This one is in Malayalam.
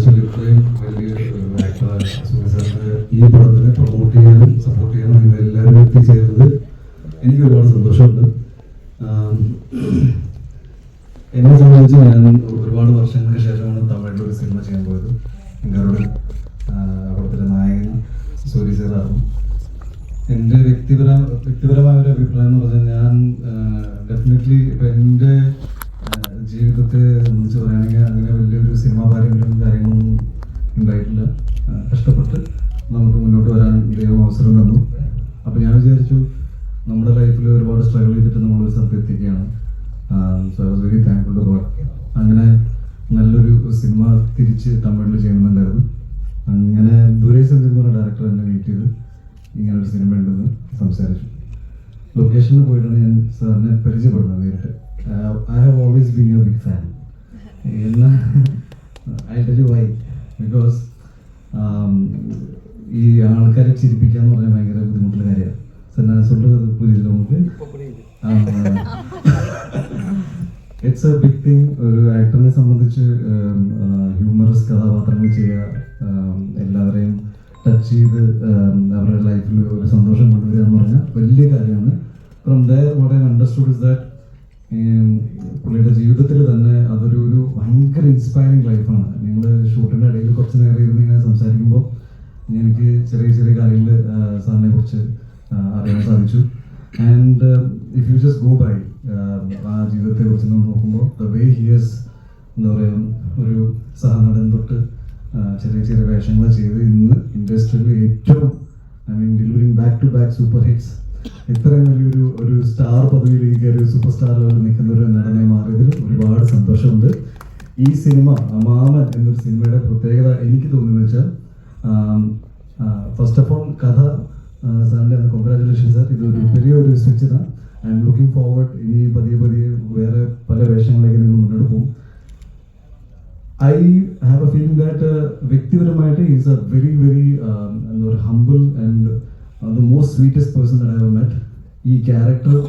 ഇൻഡസ്ട്രിയിൽ ഇത്രയും വലിയ ഈ പടത്തിനെ പ്രൊമോട്ട് ചെയ്യാനും സപ്പോർട്ട് ചെയ്യാനും നിങ്ങൾ എല്ലാവരും എത്തിച്ചേർന്നത് എനിക്ക് ഒരുപാട് സന്തോഷമുണ്ട്. എന്നെ സംബന്ധിച്ച് ഞാൻ ഒരുപാട് വർഷങ്ങൾക്ക് ശേഷമാണ് തമിഴിൽ ഒരു സിനിമ ചെയ്യാൻ പോയത്. നിങ്ങളുടെ അവിടുത്തെ നായകൻ സൂര്യ സാറാകും എന്റെ വ്യക്തിപര വ്യക്തിപരമായ ഒരു അഭിപ്രായം എന്ന് പറഞ്ഞാൽ ഞാൻ ഡെഫിനറ്റ്ലി ഇപ്പം എന്റെ ജീവിതത്തെ സംബന്ധിച്ച് പറയുകയാണെങ്കിൽ അങ്ങനെ വലിയൊരു സിനിമാ പാരമ്പര്യം കാര്യങ്ങളൊന്നും ഉണ്ടായിട്ടില്ല. കഷ്ടപ്പെട്ട് നമുക്ക് മുന്നോട്ട് വരാൻ ദൈവം അവസരം തന്നു. അപ്പോൾ ഞാൻ വിചാരിച്ചു നമ്മുടെ ലൈഫിൽ ഒരുപാട് സ്ട്രഗിൾ ചെയ്തിട്ട് നമ്മളൊരു സ്ഥലത്ത് എത്തിക്കുകയാണ്. So I was very thankful to God അങ്ങനെ നല്ലൊരു സിനിമ തിരിച്ച് തമിഴിൽ ചെയ്യണമെന്നുണ്ടായിരുന്നു. അങ്ങനെ ദുരേശൻ എന്ന് പറഞ്ഞ ഡയറക്ടർ എന്നെ മീറ്റ് ചെയ്ത് ഇങ്ങനെ ഒരു സിനിമ ഉണ്ടെന്ന് സംസാരിച്ചു. ലൊക്കേഷനിൽ പോയിട്ടാണ് ഞാൻ സാറിനെ പരിചയപ്പെടുന്നത്. big fan. I'll tell you why. Because um, ഈ ആൾക്കാരെ ചിരിപ്പിക്കുക എന്ന് പറഞ്ഞാൽ ഭയങ്കര ബുദ്ധിമുട്ടുള്ള കാര്യമാണ്. സന്നാ സൊല്ലത് പുരിയില്ല മുമ്പ് ഇറ്റ്സ് എ ബിഗ് തിങ് ഒരു ആക്ടറിനെ സംബന്ധിച്ച് ഹ്യൂമറസ് കഥാപാത്രങ്ങൾ ചെയ്യുക എല്ലാവരെയും ടച്ച് ചെയ്ത് അവരുടെ ലൈഫിൽ ഒരു സന്തോഷം കൊണ്ടുവരിക എന്ന് പറഞ്ഞാൽ വലിയ കാര്യമാണ്. From the what I understood is that പുള്ളിയുടെ ജീവിതത്തിൽ തന്നെ അതൊരു ഒരു ഭയങ്കര ഇൻസ്പയറിംഗ് ലൈഫാണ് നിങ്ങൾ ഷൂട്ടിന്റെ ഇടയിൽ കുറച്ച് നേരം ഇരുന്ന് ഇങ്ങനെ സംസാരിക്കുമ്പോൾ എനിക്ക് ചെറിയ ചെറിയ കാര്യങ്ങൾ സാറിനെ കുറിച്ച് അറിയാൻ സാധിച്ചു. And if you just go by ആ ജീവിതത്തെ കുറിച്ച് നമ്മൾ നോക്കുമ്പോൾ ദ വേ ഹിയേഴ്സ് എന്താ പറയുക ഒരു സഹനടൻ തൊട്ട് ചെറിയ ചെറിയ വേഷങ്ങൾ ചെയ്ത് ഇന്ന് ഇൻഡസ്ട്രിയിൽ ഏറ്റവും I mean delivering back to back super hits ഇത്രയും വലിയൊരു ഒരു സ്റ്റാർ പദവിയിലേക്ക് കയറി സൂപ്പർ സ്റ്റാർ നിൽക്കുന്ന ഒരു നടനെ മാറിയതിൽ ഒരുപാട് സന്തോഷമുണ്ട്. ഈ സിനിമ മാമൻ എന്നൊരു സിനിമയുടെ പ്രത്യേകത എനിക്ക് തോന്നുന്നത് വെച്ചാൽ ഫസ്റ്റ് ഓഫ് ഓൾ കഥ സാറിന്റെ കോൺഗ്രാറ്റുലേഷൻ സാർ ഇതൊരു വലിയൊരു switch I am looking forward ഇനി പതിയെ പതിയെ വേറെ പല വേഷങ്ങളിലേക്ക് നിങ്ങൾ മുന്നോട്ട് പോകും. I have a feeling that വ്യക്തിപരമായിട്ട് ഈസ് എ വെരി വെരി എന്താ പറയുക humble and Uh, the most sweetest person that I ever met. He character